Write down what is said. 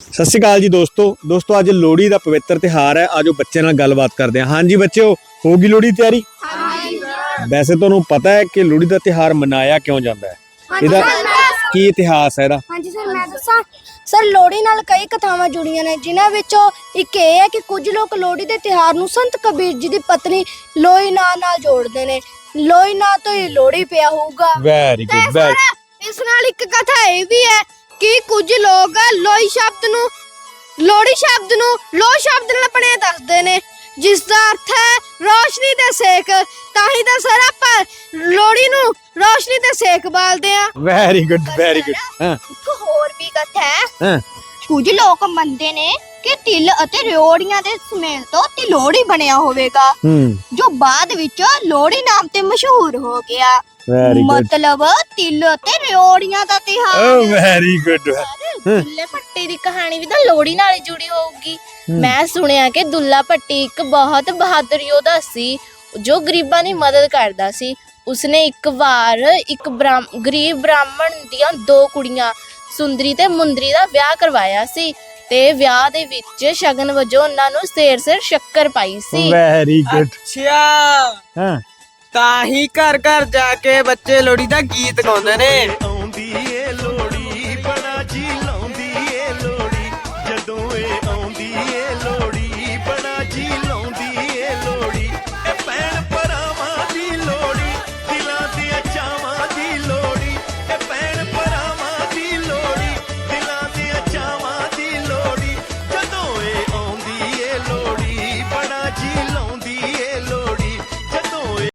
ਸਤਿ ਸ਼੍ਰੀ ਅਕਾਲ ਜੀ ਦੋਸਤੋ। ਦੋਸਤੋ ਅੱਜ ਲੋਹੜੀ ਦਾ ਪਵਿੱਤਰ ਤਿਹਾਰ ਹੈ। ਆਜੋ ਬੱਚਿਆਂ ਨਾਲ ਗੱਲਬਾਤ ਕਰਦੇ ਹਾਂ। ਹਾਂਜੀ ਬੱਚਿਓ ਹੋ ਗਈ ਲੋਹੜੀ ਦੀ ਤਿਆਰੀ? ਵੈਸੇ ਤੁਹਾਨੂੰ ਪਤਾ ਹੈ ਕਿ ਲੋਹੜੀ ਦਾ ਤਿਹਾਰ ਮਨਾਇਆ ਕਿਉਂ ਜਾਂਦਾ ਹੈ? ਇਹਦਾ ਕੀ ਇਤਿਹਾਸ ਹੈ ਇਹਦਾ? ਹਾਂਜੀ ਸਰ ਮੈਂ ਦੱਸਾਂ। ਸਰ ਲੋਹੜੀ ਨਾਲ ਕਈ ਕਥਾਵਾਂ ਜੁੜੀਆਂ ਨੇ ਜਿਨ੍ਹਾਂ ਵਿੱਚੋਂ ਇੱਕ ਇਹ ਹੈ ਕਿ ਕੁਝ ਲੋਕ ਲੋਹੜੀ ਦੇ ਤਿਉਹਾਰ ਨੂੰ ਸੰਤ ਕਬੀਰ ਜੀ ਦੀ ਪਤਨੀ ਲੋਈ ਨਾਂ ਨਾਲ ਜੋੜਦੇ ਨੇ। ਲੋਈ ਨਾਂ ਤੋਂ ਹੀ ਲੋਹੜੀ ਪਿਆ ਹੋਊਗਾ। ਵੈਰੀ ਗੁੱਡ ਵੈਰੀ ਇਸ ਨਾਲ ਇੱਕ ਕਥਾ ਇਹ ਵੀ ਹੈ ਕਿ ਕੁਝ ਲੋਕ ਲੋਈ ਸ਼ਬਦ ਨੂੰ ਲੋਹੜੀ ਸ਼ਬਦ ਨੂੰ ਲੋ ਸ਼ਬਦ ਨਾਲ ਪੜੇ ਦੱਸਦੇ ਨੇ। ਜਿਸ ਦਾ ਅਰਥ ਹੈ ਰੋਸ਼ਨੀ ਤੇ ਸੇਕ। ਤਾਂ ਹੀ ਤਾਂ ਸਰ ਆਪਾਂ ਲੋਹੜੀ ਨੂੰ ਰੋਸ਼ਨੀ ਤੇ ਸੇਕ ਬਾਲਦੇ ਆ ਵੈਰੀ ਗੁੱਡ ਵੈਰੀ ਗੁੱਡ ਹਾਂ ਇੱਕ ਹੋਰ ਵੀ ਕਥਾ ਹੈ। ਹਾਂ। ਕੁਝ ਲੋਕ ਮੰਨਦੇ ਨੇ ਕਿ ਤਿਲ ਅਤੇ ਰਿਓੜੀਆਂ ਦੇ ਸਮੇਲ ਤੋਂ ਤਿਲੋੜੀ ਬਣਿਆ ਹੋਵੇਗਾ। ਹੂੰ। ਜੋ ਬਾਅਦ ਵਿੱਚ ਲੋਹੜੀ ਨਾਮ ਤੇ ਮਸ਼ਹੂਰ ਹੋ ਗਿਆ। ਵੈਰੀ ਗੁੱਡ ਮਤਲਬ ਤਿਲ ਅਤੇ ਰਿਓੜੀਆਂ ਦਾ ਤਿਹਾਰ। ਓ ਵੈਰੀ ਗੁੱਡ ਦੁੱਲੇ ਭੱਟੀ ਦੀ ਕਹਾਣੀ ਵੀ ਤਾਂ ਲੋਹੜੀ ਨਾਲ ਹੀ ਜੁੜੀ ਹੋਊਗੀ। ਮੈਂ ਸੁਣਿਆ ਕਿ ਦੁੱਲਾ ਭੱਟੀ ਇੱਕ ਬਹੁਤ ਬਹਾਦਰ ਯੋਧਾ ਸੀ ਜੋ ਗਰੀਬਾਂ ਦੀ ਮਦਦ ਕਰਦਾ ਸੀ। ਉਸਨੇ ਇੱਕ ਵਾਰ ਇੱਕ ਬ੍ਰਾਹਮ- ਗਰੀਬ ਬ੍ਰਾਹਮਣ ਦੀਆਂ ਦੋ ਕੁੜੀਆਂ ਸੁੰਦਰੀ ਤੇ ਮੁੰਦਰੀ ਦਾ ਵਿਆਹ ਕਰਵਾਇਆ ਸੀ। ਤੇ ਵਿਆਹ ਦੇ ਵਿੱਚ ਸ਼ਗਨ ਵਜੋਂ ਉਹਨਾਂ ਨੂੰ ਸਿਰ ਸਿਰ ਸ਼ੱਕਰ ਪਾਈ ਸੀ। ਵੈਰੀ ਗੁੱਡ ਅੱਛਾ। ਹਾਂ। ਤਾਂ ਹੀ ਘਰ ਘਰ ਜਾ ਕੇ ਬੱਚੇ ਲੋਹੜੀ ਦਾ ਗੀਤ ਗਾਉਂਦੇ ਨੇ।